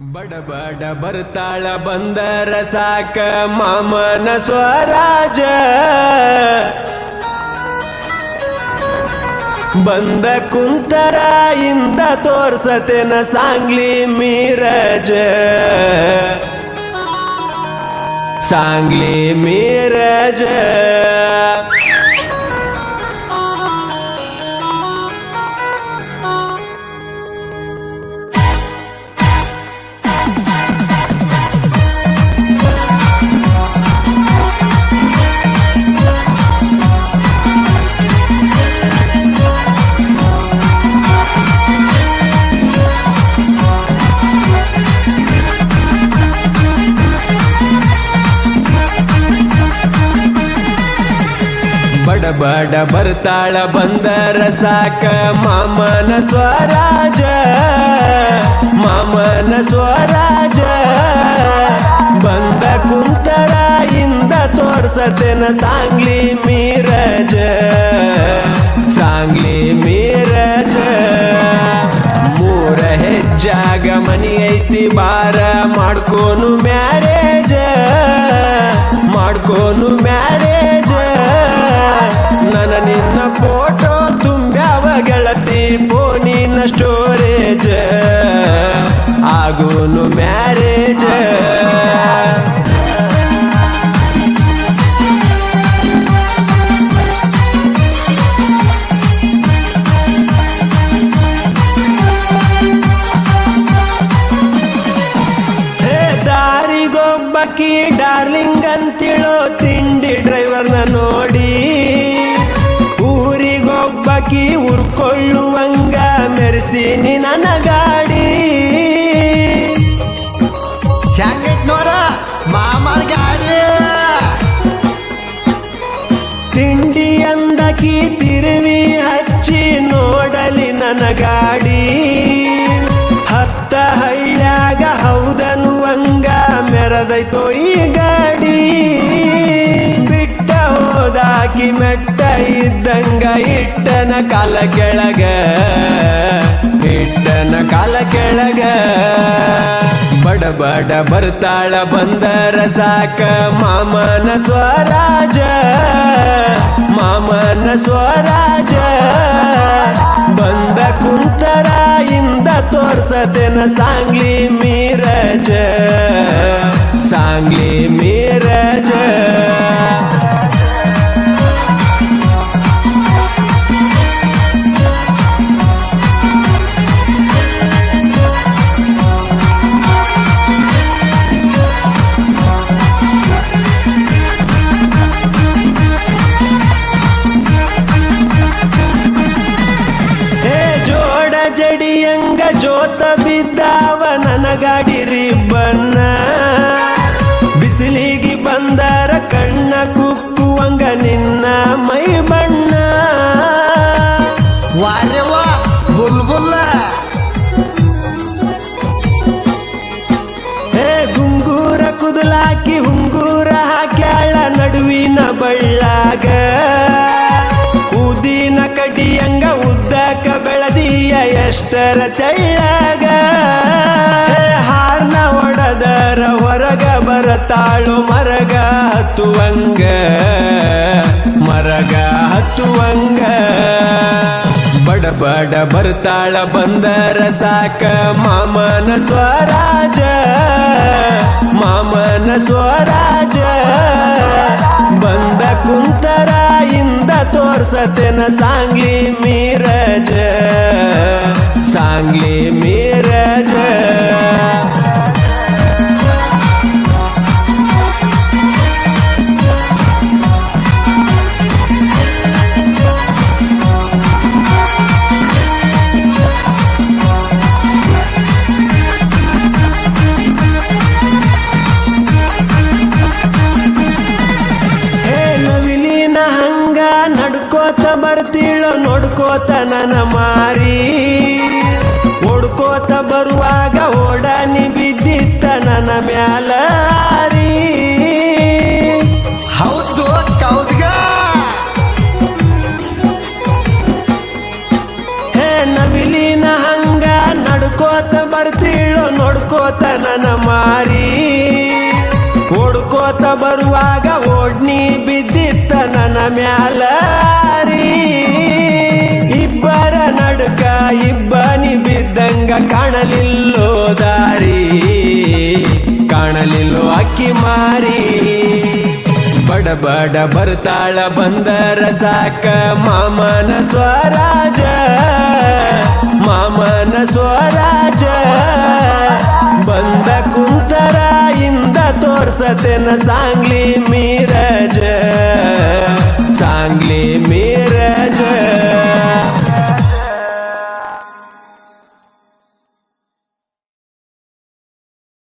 ಬಡ ಬಡ ಬರ್ತಾಳ ಬಂದರ ಸಾಕ ಮಾಮನ ಸ್ವರಾಜ. ಬಂದ ಕುಂತರ ಇಂದ ತೋರ್ಸತೆನ ಸಾಂಗ್ಲಿ ಮೀರಜ. ಸಾಂಗ್ಲಿ ಮೀರಜ. ಬಡ ಬಡ ಬರ್ತಾಳ ಬಂದರ ಸಾಕ ಮಾಮನ ಸ್ವರಾಜ ಮಾಮನ ಸ್ವರಾಜ. ಬಂದ ಕುಂತರ ಇಂದ ತೋರ್ಸತೆನ ಸಾಂಗ್ಲಿ ಮೀರಜ ಸಾಂಗ್ಲಿ ಮೀರಜ. ಮೂರ ಹೆಜ್ಜಾಗ ಮನಿ ಐತಿ ಬಾರ ಮಾಡ್ಕೋನು ಮ್ಯಾರೇಜ ಮಾಡ್ಕೋನು ಮ್ಯಾರೇಜ. ಆಗೋನು ಮ್ಯಾರೇಜ್ ದಾರಿಗೊಬ್ಬಕಿ ಡಾರ್ಲಿಂಗ್ ಅಂತಿಳೋ ತಿಂಡಿ ಡ್ರೈವರ್ನ ನೋಡಿ. ಊರಿಗೊಬ್ಬಕಿ ಉರ್ಕೊಳ್ಳುವಂಗ ಮೆರೆಸಿ ನನ್ನ ಇಟ್ಟನ ಕಾಲ ಕೆಳಗ, ಇಟ್ಟನ ಕಾಲ ಕೆಳಗ. ಬಡಬಡ ಬಡ ಬರ್ತಾಳ ಬಂದರ ಸಾಕ ಮಾಮನ ಸ್ವರಾಜ ಮಾಮನ ಸ್ವರಾಜ. ಬಂದ ಕುಂತರ ಇಂದ ತೋರ್ಸತೆನ ಸಾಂಗ್ಲಿ ಮೀರಜ ಸಾಂಗ್ಲಿ ಮೀರಜ. ಜೋತ ಬಿದ್ದಾವ ನನ್ನ ಬಣ್ಣ. ಬಿಸಿಲಿಗೆ ಬಂದರ ಕಣ್ಣ ಕುಕ್ಕುವಂಗ ನಿನ್ನ ಮೈ ಬಣ್ಣ. ವಾರ್ಯವ ಬುಲ್ಬುಲ್ಲ ಹೇ ಗುಂಗೂರ ಕುದಲಾಕಿ ಉಂಗೂರ ಹಾಕ್ಯಾಳ ನಡುವಿನ ಬಳ್ಳಾಗ. ಎಷ್ಟರ ಚೈಳಾಗ ಹಾರ್ನ ಒಡದರ ಹೊರಗ ಬರತಾಳು ಮರಗ ಹತ್ತುವಂಗ. ಮರಗ ಹತ್ತುವಂಗ. ಬಡ ಬಡ ಬರ್ತಾಳ ಬಂದರ ಸಾಕ ಮಾಮನ ಸ್ವರಾಜ. ಮಾಮನ ಸ್ವರಾಜ. ಬಂದ ಕುಂತರ ಇಂದ ತೋರ್ಸತೆನ ಸಾಂಗ್ಲಿ ಮೀರಜ. सांगले मिरज। ನಡ್ಕೋತ ಬರ್ತೀಳೋ ನೋಡ್ಕೋತ ನನ್ನ ಮಾರೀ. ಹೋಕೋತ ಬರುವಾಗ ಓಡನಿ ಬಿದ್ದಿತ್ತ ನನ್ನ ಮ್ಯಾಲ ಹೌದು ಹೇ ನವಿಲಿನ ಹಂಗ ನಡ್ಕೋತ ಬರ್ತೀಳೋ ನೋಡ್ಕೋತ ನನ್ನ ಮಾರಿ. ಓಡ್ಕೋತ ಬರುವಾಗ ಓಡ್ನಿ ಬಿದ್ದಿತ್ತ ನನ್ನ ಮ್ಯಾಲ ಬಿದ್ದಂಗ ಕಾಣಲಿಲ್ಲೋ ದಾರಿ, ಕಾಣಲಿಲ್ಲೋ ಅಕ್ಕಿ ಮಾರಿ. ಬಡ ಬಡ ಬರ್ತಾಳ ಬಂದರ ಸಾಕ ಮಾಮನ ಸ್ವರಾಜ ಮಾಮನ ಸ್ವರಾಜ. ಬಂದ ಕುಂತರ ಇಂದ ತೋರ್ಸತೆನ ಸಾಂಗ್ಲಿ ಮೀರಜ